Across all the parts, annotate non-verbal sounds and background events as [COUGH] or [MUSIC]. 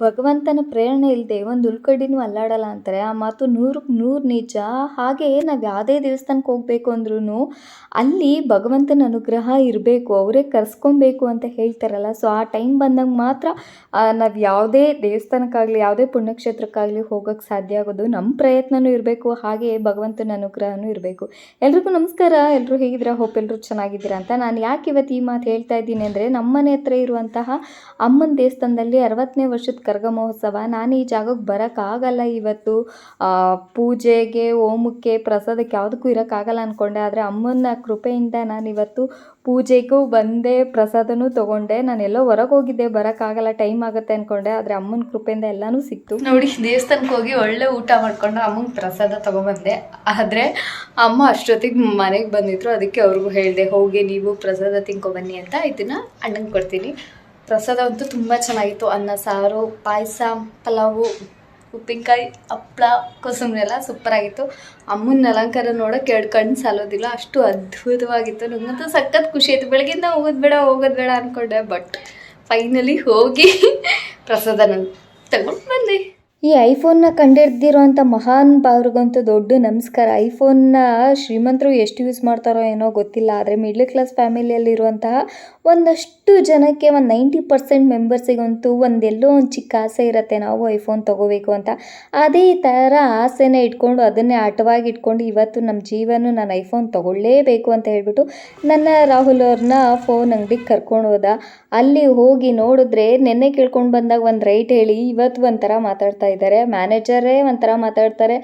ಭಗವಂತನ ಪ್ರೇರಣೆ ಇಲ್ಲದೆ ಒಂದು ಉಳ್ಕಡ್ಡಿನೂ ಅಲ್ಲಾಡಲ್ಲ ಅಂತಾರೆ. ಆ ಮಾತು ನೂರಕ್ಕೆ ನೂರು ನಿಜ. ಹಾಗೆ ನಾವು ಯಾವುದೇ ದೇವಸ್ಥಾನಕ್ಕೆ ಹೋಗಬೇಕು ಅಂದ್ರೂ ಅಲ್ಲಿ ಭಗವಂತನ ಅನುಗ್ರಹ ಇರಬೇಕು, ಅವರೇ ಕರೆಸ್ಕೊಬೇಕು ಅಂತ ಹೇಳ್ತಾರಲ್ಲ. ಸೊ ಆ ಟೈಮ್ ಬಂದಾಗ ಮಾತ್ರ ನಾವು ಯಾವುದೇ ದೇವಸ್ಥಾನಕ್ಕಾಗಲಿ, ಯಾವುದೇ ಪುಣ್ಯಕ್ಷೇತ್ರಕ್ಕಾಗಲಿ ಹೋಗೋಕ್ಕೆ ಸಾಧ್ಯ ಆಗೋದು. ನಮ್ಮ ಪ್ರಯತ್ನವೂ ಇರಬೇಕು, ಹಾಗೆ ಭಗವಂತನ ಅನುಗ್ರಹನೂ ಇರಬೇಕು. ಎಲ್ರಿಗೂ ನಮಸ್ಕಾರ. ಎಲ್ಲರೂ ಹೇಗಿದ್ದೀರಾ? ಹೋಪ್ ಎಲ್ಲರೂ ಚೆನ್ನಾಗಿದ್ದೀರಾ ಅಂತ. ನಾನು ಯಾಕೆ ಇವತ್ತು ಈ ಮಾತು ಹೇಳ್ತಾ ಇದ್ದೀನಿ ಅಂದರೆ, ನಮ್ಮನೆ ಹತ್ರ ಇರುವಂತಹ ಅಮ್ಮನ ದೇವಸ್ಥಾನದಲ್ಲಿ ಅರವತ್ತನೇ ವರ್ಷದ ಕರಗ ಮಹೋತ್ಸವ ನಾನು ಈ ಜಾಗಕ್ಕೆ ಬರೋಕ್ಕಾಗಲ್ಲ ಇವತ್ತು. ಪೂಜೆಗೆ, ಹೋಮಕ್ಕೆ, ಪ್ರಸಾದಕ್ಕೆ ಯಾವುದಕ್ಕೂ ಇರೋಕ್ಕಾಗಲ್ಲ ಅಂದ್ಕೊಂಡೆ ಆದರೆ ಅಮ್ಮನ ಕೃಪೆಯಿಂದ ನಾನು ಇವತ್ತು ಪೂಜೆಗೂ ಬಂದೆ, ಪ್ರಸಾದನೂ ತೊಗೊಂಡೆ. ಎಲ್ಲೋ ಹೊರಗೆ ಹೋಗಿದ್ದೆ, ಬರೋಕ್ಕಾಗಲ್ಲ, ಟೈಮ್ ಆಗುತ್ತೆ ಅಂದ್ಕೊಂಡೆ ಆದರೆ ಅಮ್ಮನ ಕೃಪೆಯಿಂದ ಎಲ್ಲನೂ ಸಿಕ್ತು. ನೋಡಿ ದೇವಸ್ಥಾನಕ್ಕೆ ಹೋಗಿ ಒಳ್ಳೆ ಊಟ ಮಾಡಿಕೊಂಡು ಅಮ್ಮಂಗೆ ಪ್ರಸಾದ ತೊಗೊಂಬಂದೆ. ಆದರೆ ಅಮ್ಮ ಅಷ್ಟೊತ್ತಿಗೆ ಮನೆಗೆ ಬಂದಿದ್ರು. ಅದಕ್ಕೆ ಅವ್ರಿಗೂ ಹೇಳಿದೆ, ಹೋಗಿ ನೀವು ಪ್ರಸಾದ ತಿನ್ಕೊಬನ್ನಿ ಅಂತ. ಇದನ್ನು ಅಣ್ಣಂಗೆ ಕೊಡ್ತೀನಿ. ಪ್ರಸಾದ ಅಂತೂ ತುಂಬ ಚೆನ್ನಾಗಿತ್ತು. ಅನ್ನ, ಸಾರು, ಪಾಯಸ, ಪಲಾವು, ಉಪ್ಪಿನಕಾಯಿ ಹಪ್ಪಳ ಕೋಸಂಬರಿ ಎಲ್ಲ ಸೂಪರ್ ಆಗಿತ್ತು. ಅಮ್ಮನ ಅಲಂಕಾರ ನೋಡೋಕೆ ಎರಡು ಕಣ್ಣು ಸಾಲೋದಿಲ್ಲ. ಅಷ್ಟು ಅದ್ಭುತವಾಗಿತ್ತು. ನನಗಂತೂ ಸಖತ್ ಖುಷಿ ಆಯಿತು. ಬೆಳಗಿಂದ ಹೋಗೋದು ಬೇಡ ಹೋಗೋದು ಬೇಡ ಅಂದ್ಕೊಂಡೆ ಬಟ್ ಫೈನಲಿ ಹೋಗಿ ಪ್ರಸಾದನ ತಗೊಂಡು ಬಂದೆ ಈ ಐಫೋನ್ನ ಕಂಡಿಡ್ದಿರೋಂಥ ಮಹಾನ್ ಭಾವ್ರಿಗಂತೂ ದೊಡ್ಡ ನಮಸ್ಕಾರ. ಐಫೋನ್ನ ಶ್ರೀಮಂತರು ಎಷ್ಟು ಯೂಸ್ ಮಾಡ್ತಾರೋ ಏನೋ ಗೊತ್ತಿಲ್ಲ. ಆದರೆ ಮಿಡ್ಲ್ ಕ್ಲಾಸ್ ಫ್ಯಾಮಿಲಿಯಲ್ಲಿರುವಂತಹ ಒಂದಷ್ಟು ಜನಕ್ಕೆ ಒಂದು ನೈಂಟಿ ಪರ್ಸೆಂಟ್ ಮೆಂಬರ್ಸಿಗಂತೂ ಒಂದೆಲ್ಲೋ ಒಂದು ಚಿಕ್ಕ ಆಸೆ ಇರುತ್ತೆ. ನಾವು ಐಫೋನ್ ತೊಗೋಬೇಕು ಅಂತ. ಅದೇ ಥರ ಆಸೆನ ಇಟ್ಕೊಂಡು ಅದನ್ನೇ ಆಟವಾಗಿ ಇಟ್ಕೊಂಡು ಇವತ್ತು ನಮ್ಮ ಜೀವನ ನಾನು ಐಫೋನ್ ತೊಗೊಳ್ಳೇಬೇಕು ಅಂತ ಹೇಳ್ಬಿಟ್ಟು ನನ್ನ ರಾಹುಲ್ ಅವ್ರನ್ನ ಫೋನ್ ಅಂಗಡಿಗೆ ಕರ್ಕೊಂಡು ಹೋದ. ಅಲ್ಲಿ ಹೋಗಿ ನೋಡಿದ್ರೆ ನೆನ್ನೆ ಕೇಳ್ಕೊಂಡು ಬಂದಾಗ ಒಂದು ರೈಟ್ ಹೇಳಿ ಇವತ್ತು ಒಂಥರ ಮಾತಾಡ್ತಾ ಇದ್ದಾರೆ ಮ್ಯಾನೇಜರೇ ಒಂಥರ ಮಾತಾಡ್ತಾರೆ.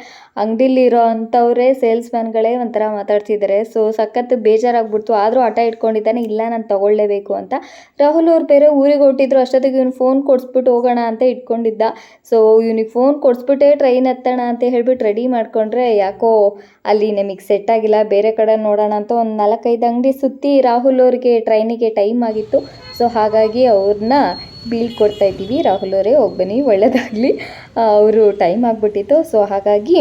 ಅಂಗಡಿಲಿರೋ ಅಂಥವರೇ ಸೇಲ್ಸ್ ಮ್ಯಾನ್ಗಳೇ ಒಂಥರ ಮಾತಾಡ್ತಿದ್ದಾರೆ ಸೊ ಸಖತ್ ಬೇಜಾರಾಗ್ಬಿಡ್ತು. ಆದರೂ ಹಠ ಇಟ್ಕೊಂಡಿದ್ದಾನೆ. ಇಲ್ಲ, ನಾನು ತಗೊಳ್ಳೇಬೇಕು ಅಂತ. ರಾಹುಲ್ ಅವ್ರು ಬೇರೆ ಊರಿಗೆ ಹೊಟ್ಟಿದ್ರು ಅಷ್ಟೊತ್ತಿಗೆ ಇವ್ನು ಫೋನ್ ಕೊಡಿಸ್ಬಿಟ್ಟು ಹೋಗೋಣ ಅಂತ ಇಟ್ಕೊಂಡಿದ್ದ. ಸೊ ಇವ್ನಿಗೆ ಫೋನ್ ಕೊಡಿಸ್ಬಿಟ್ಟೆ ಟ್ರೈನ್ ಹತ್ತೋಣ ಅಂತ ಹೇಳ್ಬಿಟ್ಟು ರೆಡಿ ಮಾಡ್ಕೊಂಡ್ರೆ ಯಾಕೋ ಅಲ್ಲಿ ನಿಮಗೆ ಸೆಟ್ ಆಗಿಲ್ಲ. ಬೇರೆ ಕಡೆ ನೋಡೋಣ ಅಂತ ಒಂದು ನಾಲ್ಕೈದು ಅಂಗಡಿ ಸುತ್ತಿ ರಾಹುಲ್ ಅವ್ರಿಗೆ ಟ್ರೈನಿಗೆ ಟೈಮ್ ಆಗಿತ್ತು. ಸೊ ಹಾಗಾಗಿ ಅವ್ರನ್ನ ಬೀಳ್ಕೊಡ್ತಾ ಇದ್ದೀವಿ. ರಾಹುಲ್ ಅವರೇ ಒಬ್ಬನೇ ಒಳ್ಳೆಯದಾಗಲಿ ಅವರು ಟೈಮ್ ಆಗಿಬಿಟ್ಟಿತ್ತು. ಸೊ ಹಾಗಾಗಿ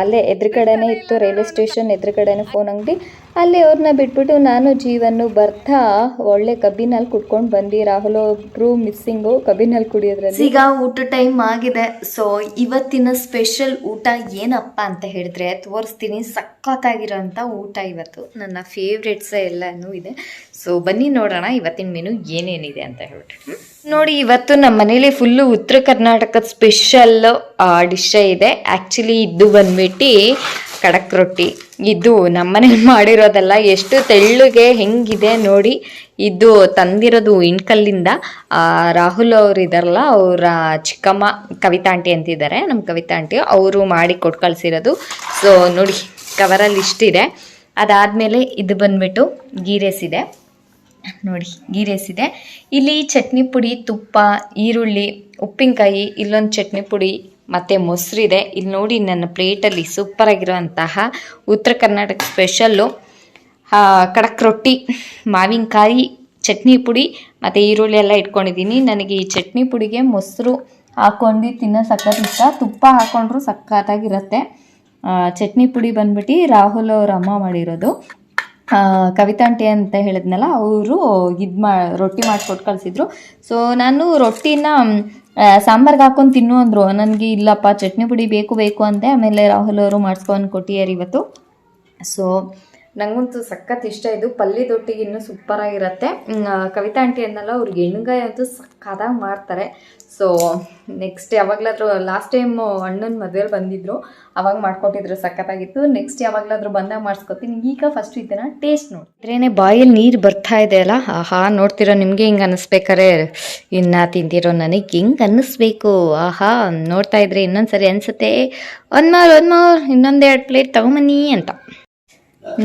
ಅಲ್ಲೇ ಎದುರುಗಡೆನೇ ಇತ್ತು ರೈಲ್ವೆ ಸ್ಟೇಷನ್ ಎದುರುಗಡೆನೇ ಫೋನ್ ಅಂಗಡಿ. ಅಲ್ಲೇ ಅವ್ರನ್ನ ಬಿಟ್ಬಿಟ್ಟು ನಾನು ಜೀವನ್ನು ಬರ್ತಾ ಒಳ್ಳೆ ಕಬ್ಬಿನಲ್ಲಿ ಕುಟ್ಕೊಂಡು ಬಂದು. ರಾಹುಲ್ ಒಬ್ರು ಮಿಸ್ಸಿಂಗು ಕಬ್ಬಿನಲ್ಲಿ ಕುಡಿಯೋದ್ರಲ್ಲಿ. ಈಗ ಊಟ ಟೈಮ್ ಆಗಿದೆ. ಸೊ ಇವತ್ತಿನ ಸ್ಪೆಷಲ್ ಊಟ ಏನಪ್ಪ ಅಂತ ಹೇಳಿದ್ರೆ ತೋರಿಸ್ತೀನಿ. ಸಖತ್ತಾಗಿರೋಂಥ ಊಟ ಇವತ್ತು. ನನ್ನ ಫೇವ್ರೆಟ್ಸ್ ಎಲ್ಲನೂ ಇದೆ. ಸೊ ಬನ್ನಿ ನೋಡೋಣ ಇವತ್ತಿನ ಮೆನು ಏನೇನಿದೆ ಅಂತ ಹೇಳ್ಬಿಟ್ಟು. ನೋಡಿ, ಇವತ್ತು ನಮ್ಮ ಮನೇಲಿ ಫುಲ್ಲು ಉತ್ತರ ಕರ್ನಾಟಕದ ಸ್ಪೆಷಲ್ ಡಿಶ್ ಇದೆ. ಆ್ಯಕ್ಚುಲಿ ಇದು ಬಂದ್ಬಿಟ್ಟು ಕಡಕ್ ರೊಟ್ಟಿ. ಇದು ನಮ್ಮನೇಲಿ ಮಾಡಿರೋದಲ್ಲ ಎಷ್ಟು ತೆಳ್ಳಗೆ ಹೆಂಗಿದೆ ನೋಡಿ ಇದು ತಂದಿರೋದು ಇಣ್ಕಲ್ಲಿಂದ ರಾಹುಲ್ ಅವರು ಇದಾರಲ್ಲ, ಅವರ ಚಿಕ್ಕಮ್ಮ ಕವಿತಾ ಆಂಟಿ ಅಂತಿದ್ದಾರೆ ನಮ್ಮ ಕವಿತಾ ಆಂಟಿ ಅವರು ಮಾಡಿ ಕೊಟ್ಟು ಕಳಿಸಿರೋದು. ಸೊ ನೋಡಿ ಕವರಲ್ಲಿ ಇಷ್ಟಿದೆ ಅದಾದಮೇಲೆ ಇದು ಬಂದ್ಬಿಟ್ಟು ಗೀರೆಸ್ ಇದೆ. ನೋಡಿ, ಗೀರೆಸ್ ಇದೆ. ಇಲ್ಲಿ ಚಟ್ನಿ ಪುಡಿ, ತುಪ್ಪ, ಈರುಳ್ಳಿ, ಉಪ್ಪಿನಕಾಯಿ, ಇಲ್ಲೊಂದು ಚಟ್ನಿ ಪುಡಿ ಮತ್ತು ಮೊಸರಿದೆ. ಇಲ್ಲಿ ನೋಡಿ ನನ್ನ ಪ್ಲೇಟಲ್ಲಿ ಸೂಪರಾಗಿರುವಂತಹ ಉತ್ತರ ಕರ್ನಾಟಕ ಸ್ಪೆಷಲ್ಲು ಕಡಕ್ ರೊಟ್ಟಿ, ಮಾವಿನಕಾಯಿ, ಚಟ್ನಿ ಪುಡಿ ಮತ್ತು ಈರುಳ್ಳಿ ಎಲ್ಲ ಇಟ್ಕೊಂಡಿದ್ದೀನಿ. ನನಗೆ ಈ ಚಟ್ನಿ ಪುಡಿಗೆ ಮೊಸರು ಹಾಕೊಂಡು ತಿನ್ನೋ ಸಖತ್ ಇಷ್ಟ. ತುಪ್ಪ ಹಾಕೊಂಡ್ರು ಸಖತ್ತಾಗಿರುತ್ತೆ. ಚಟ್ನಿ ಪುಡಿ ಬಂದ್ಬಿಟ್ಟು ರಾಹುಲ್ ಅವ್ರ ಅಮ್ಮ ಮಾಡಿರೋದು. ಕವಿತಾ ಆಂಟಿ ಅಂತ ಹೇಳಿದ್ನಲ್ಲ, ಅವರು ಇದು ಮಾ, ರೊಟ್ಟಿ ಮಾಡಿಕೊಟ್ಟು ಕಳಿಸಿದ್ರು. ಸೊ ನಾನು ರೊಟ್ಟಿನ ಸಾಂಬಾರ್ಗೆ ಹಾಕೊಂಡು ತಿನ್ನು ಅಂದರು. ನನಗೆ ಇಲ್ಲಪ್ಪ, ಚಟ್ನಿ ಪುಡಿ ಬೇಕು ಬೇಕು ಅಂದೆ. ಆಮೇಲೆ ರಾಹುಲ್ ಅವರು ಮಾಡಿಸ್ಕೊಂಡು ಕೊಟ್ಟಿದ್ದಾರೆ ಇವತ್ತು. ಸೊ ನಂಗಂತೂ ಸಖತ್ ಇಷ್ಟ. ಇದು ಪಲ್ಯದೊಟ್ಟಿಗೆ ಇನ್ನೂ ಸೂಪರಾಗಿರುತ್ತೆ ಕವಿತಾ ಆಂಟಿ ಅನ್ನಲ್ಲ, ಅವ್ರಿಗೆ ಎಣ್ಗಾಯಿ ಅಂತೂ ಸಖತ್ತಾಗಿ ಮಾಡ್ತಾರೆ. ಸೊ ನೆಕ್ಸ್ಟ್ ಯಾವಾಗಲಾದ್ರೂ ಲಾಸ್ಟ್ ಟೈಮ್ ಅಣ್ಣನ ಮದುವೆಲಿ ಬಂದಿದ್ರು, ಅವಾಗ ಮಾಡ್ಕೊಟ್ಟಿದ್ರು, ಸಖತ್ತಾಗಿತ್ತು. ನೆಕ್ಸ್ಟ್ ಯಾವಾಗಲಾದ್ರೂ ಬಂದಾಗ ಮಾಡಿಸ್ಕೊತೀನಿ. ಈಗ ಫಸ್ಟ್ ಇದನ್ನ ಟೇಸ್ಟ್ ನೋಡಿ. ಇದ್ರೇನೆ ಬಾಯಲ್ಲಿ ನೀರು ಬರ್ತಾ ಇದೆ ಅಲ್ಲ? ಆಹಾ, ನೋಡ್ತಿರೋ ನಿಮಗೆ ಹಿಂಗೆ ಅನ್ನಿಸ್ಬೇಕಾರೆ ಇನ್ನ ತಿಂತಿರೋ ನನಗೆ ಹಿಂಗೆ ಅನ್ನಿಸ್ಬೇಕು ಆಹಾ, ನೋಡ್ತಾ ಇದ್ರೆ ಇನ್ನೊಂದ್ಸರಿ ಅನ್ಸುತ್ತೆ. ಒಂದು ಮಾರು ಒಂದು ಮಾರು ಇನ್ನೊಂದೆರಡು ಪ್ಲೇಟ್ ತಗೊಂಬನ್ನಿ ಅಂತ.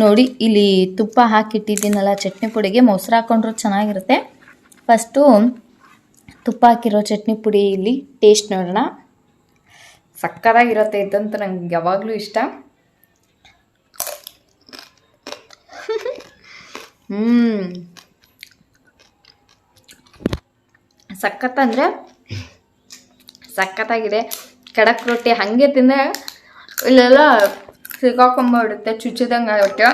ನೋಡಿ, ಇಲ್ಲಿ ತುಪ್ಪ ಹಾಕಿಟ್ಟಿದ್ದೀನಲ್ಲ, ಚಟ್ನಿ ಪುಡಿಗೆ ಮೊಸರು ಹಾಕ್ಕೊಂಡ್ರು ಚೆನ್ನಾಗಿರುತ್ತೆ. ಫಸ್ಟು ತುಪ್ಪ ಹಾಕಿರೋ ಚಟ್ನಿ ಪುಡಿ ಇಲ್ಲಿ ಟೇಸ್ಟ್ ನೋಡೋಣ. ಸಕ್ಕರಾಗಿರುತ್ತೆ ಇದಂತೂ ನಂಗೆ ಯಾವಾಗಲೂ ಇಷ್ಟ. ಹ್ಞೂ ಸಖತ್ ಅಂದರೆ ಸಖತ್ತಾಗಿದೆ ಕಡಕ್ ರೊಟ್ಟಿ ಹಾಗೆ ತಿಂದರೆ ಇಲ್ಲೆಲ್ಲ ಸಿಕ್ಕಾಕೊಂಬಿಡುತ್ತೆ ಚುಚ್ಚಿದಂಗೆ ಆಗುತ್ತೆ.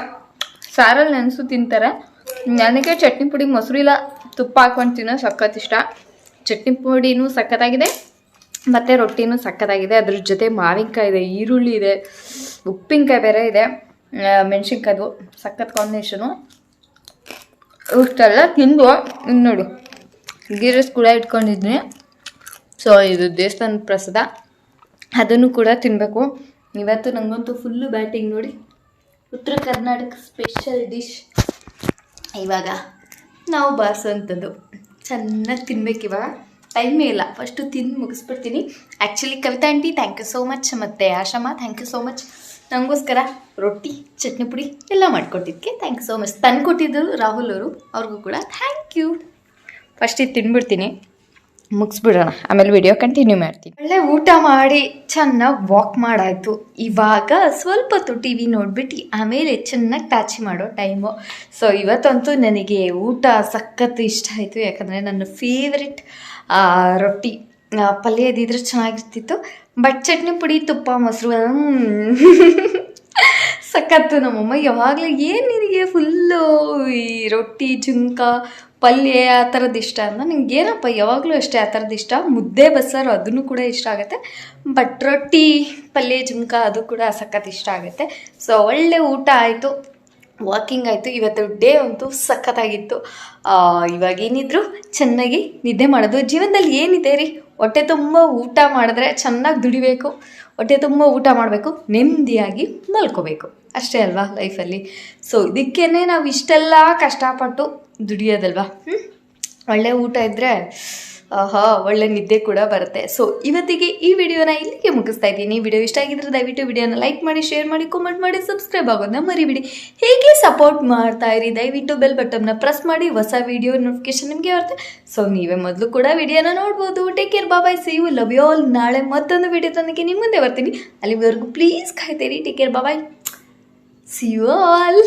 ಸಾರಲ್ಲಿ ನೆನೆಸು ತಿಂತಾರೆ. ನನಗೆ ಚಟ್ನಿ ಪುಡಿ ಮೊಸರಿಲ್ಲ, ತುಪ್ಪ ಹಾಕೊಂಡು ತಿನ್ನೋ ಸಖತ್ ಇಷ್ಟ. ಚಟ್ನಿ ಪುಡಿನೂ ಸಖತ್ತಾಗಿದೆ, ಮತ್ತು ರೊಟ್ಟಿನೂ ಸಖತ್ತಾಗಿದೆ. ಅದ್ರ ಜೊತೆ ಮಾವಿನಕಾಯಿ ಇದೆ, ಈರುಳ್ಳಿ ಇದೆ, ಉಪ್ಪಿನಕಾಯಿ ಬೇರೆ ಇದೆ ಮೆಣಸಿನ್ಕಾಯ್ದು, ಸಖತ್ ಕಾಂಬಿನೇಷನು ಇಷ್ಟೆಲ್ಲ ತಿಂದು ಇನ್ನು ನೋಡು, ಗೀರಸ್ ಕೂಡ ಇಟ್ಕೊಂಡಿದ್ದೀನಿ ಸೊ ಇದು ದೇವಸ್ಥಾನದ ಪ್ರಸಾದ. ಅದನ್ನು ಕೂಡ ತಿನ್ನಬೇಕು ಇವತ್ತು ನನಗಂತೂ ಫುಲ್ಲು ಬ್ಯಾಟಿಂಗ್ ನೋಡಿ ಉತ್ತರ ಕರ್ನಾಟಕ ಸ್ಪೆಷಲ್ ಡಿಶ್ ಇವಾಗ ನಾವು ಬಾರಿಸೋವಂಥದ್ದು. ಚೆನ್ನಾಗಿ ತಿನ್ಬೇಕು ಇವಾಗ. ಟೈಮೇ ಇಲ್ಲ. ಫಸ್ಟು ತಿಂದು ಮುಗಿಸ್ಬಿಡ್ತೀನಿ. Actually Kavita aunty thank you so much ಮತ್ತು Ashamma thank you so much ನನಗೋಸ್ಕರ ರೊಟ್ಟಿ, ಚಟ್ನಿ ಪುಡಿ ಎಲ್ಲ ಮಾಡಿಕೊಟ್ಟಿದ್ದಕ್ಕೆ ಥ್ಯಾಂಕ್ ಯು ಸೋ ಮಚ್ ತಂದು ಕೊಟ್ಟಿದ್ದರು ರಾಹುಲ್ ಅವರು. ಅವ್ರಿಗೂ ಕೂಡ ಥ್ಯಾಂಕ್ ಯು ಫಸ್ಟ್ ಇದು ತಿನ್ಬಿಡ್ತೀನಿ. ಮುಗಿಸ್ಬಿಡೋಣ. ಆಮೇಲೆ ವಿಡಿಯೋ ಕಂಟಿನ್ಯೂ ಮಾಡ್ತೀನಿ. ಒಳ್ಳೆ ಊಟ ಮಾಡಿ ಚೆನ್ನಾಗಿ ವಾಕ್ ಮಾಡಾಯಿತು. ಇವಾಗ ಸ್ವಲ್ಪ ಹೊತ್ತು ಟಿ ವಿ ನೋಡಿಬಿಟ್ಟು ಆಮೇಲೆ ಚೆನ್ನಾಗಿ ಟಾಚಿ ಮಾಡೋ ಟೈಮು ಸೊ ಇವತ್ತಂತೂ ನನಗೆ ಊಟ ಸಖತ್ ಇಷ್ಟ ಆಯಿತು. ಯಾಕಂದರೆ ನನ್ನ ಫೇವ್ರೆಟ್ ರೊಟ್ಟಿ ಪಲ್ಯ ಚೆನ್ನಾಗಿರ್ತಿತ್ತು. ಬಟ್ ಚಟ್ನಿ ಪುಡಿ, ತುಪ್ಪ, ಮೊಸರು [LAUGHS] ಸಖತ್ತು ನಮ್ಮಮ್ಮ, ಯಾವಾಗಲೂ ಏನು ನಿನಗೆ ಫುಲ್ಲು ಈ ರೊಟ್ಟಿ, ಜುಂಕ, ಪಲ್ಯ, ಆ ಥರದ್ದು ಇಷ್ಟ ಅಂತ ನಿಮ್ಗೆ ಏನಪ್ಪ, ಯಾವಾಗಲೂ ಅಷ್ಟೇ ಆ ಥರದ್ದು ಇಷ್ಟ. ಮುದ್ದೆ, ಬಸ್ಸಾರು ಅದನ್ನು ಕೂಡ ಇಷ್ಟ ಆಗುತ್ತೆ. ಬಟ್ ರೊಟ್ಟಿ, ಪಲ್ಯ, ಜುಂಕ ಅದು ಕೂಡ ಸಖತ್ ಇಷ್ಟ ಆಗುತ್ತೆ. ಸೊ ಒಳ್ಳೆ ಊಟ ಆಯಿತು. ವಾಕಿಂಗ್ ಆಯಿತು. ಇವತ್ತು ಡೇ ಅಂತೂ ಸಖತ್ತಾಗಿತ್ತು. ಇವಾಗೇನಿದ್ರು ಚೆನ್ನಾಗಿ ನಿದ್ದೆ ಮಾಡೋದು. ಜೀವನದಲ್ಲಿ ಏನಿದೆ ರೀ? ಹೊಟ್ಟೆ ತುಂಬ ಊಟ ಮಾಡಿದ್ರೆ ಚೆನ್ನಾಗಿ ದುಡಿಬೇಕು. ಹೊಟ್ಟೆ ತುಂಬ ಊಟ ಮಾಡಬೇಕು. ನೆಮ್ಮದಿಯಾಗಿ ಮಲ್ಕೋಬೇಕು. ಅಷ್ಟೇ ಅಲ್ವಾ ಲೈಫಲ್ಲಿ? ಸೊ ಇದಕ್ಕೇ ನಾವು ಇಷ್ಟೆಲ್ಲ ಕಷ್ಟಪಟ್ಟು ದುಡಿಯೋದಲ್ವಾ? ಹ್ಞೂ ಒಳ್ಳೆ ಊಟ ಇದ್ದರೆ ಆಹಾ ಒಳ್ಳೆ ನಿದ್ದೆ ಕೂಡ ಬರುತ್ತೆ. ಸೊ ಇವತ್ತಿಗೆ ಈ ವಿಡಿಯೋನ ಇಲ್ಲಿಗೆ ಮುಗಿಸ್ತಾ ಇದ್ದೀನಿ. ವಿಡಿಯೋ ಇಷ್ಟ ಆಗಿದ್ರೆ ದಯವಿಟ್ಟು ವಿಡಿಯೋನ ಲೈಕ್ ಮಾಡಿ ಶೇರ್ ಮಾಡಿ ಕಾಮೆಂಟ್ ಮಾಡಿ ಸಬ್ಸ್ಕ್ರೈಬ್ ಆಗೋದನ್ನ ಮರಿಬಿಡಿ. ಹೇಗೆ ಸಪೋರ್ಟ್ ಮಾಡ್ತಾ ಇರಿ. ದಯವಿಟ್ಟು ಬೆಲ್ ಬಟನ್ನ ಪ್ರೆಸ್ ಮಾಡಿ. ಹೊಸ ವಿಡಿಯೋ ನೋಟಿಫಿಕೇಶನ್ ನಿಮಗೆ ಬರುತ್ತೆ. ಸೊ ನೀವೇ ಮೊದಲು ಕೂಡ ವಿಡಿಯೋನ ನೋಡ್ಬೋದು. Take care bye bye see you love you all ನಾಳೆ ಮತ್ತೊಂದು ವಿಡಿಯೋ ತನಕ ನಿಮ್ಮ ಮುಂದೆ ಬರ್ತೀನಿ. ಅಲ್ಲಿವರೆಗೂ please ಕಾಯ್ತೀರಿ take care bye bye see you all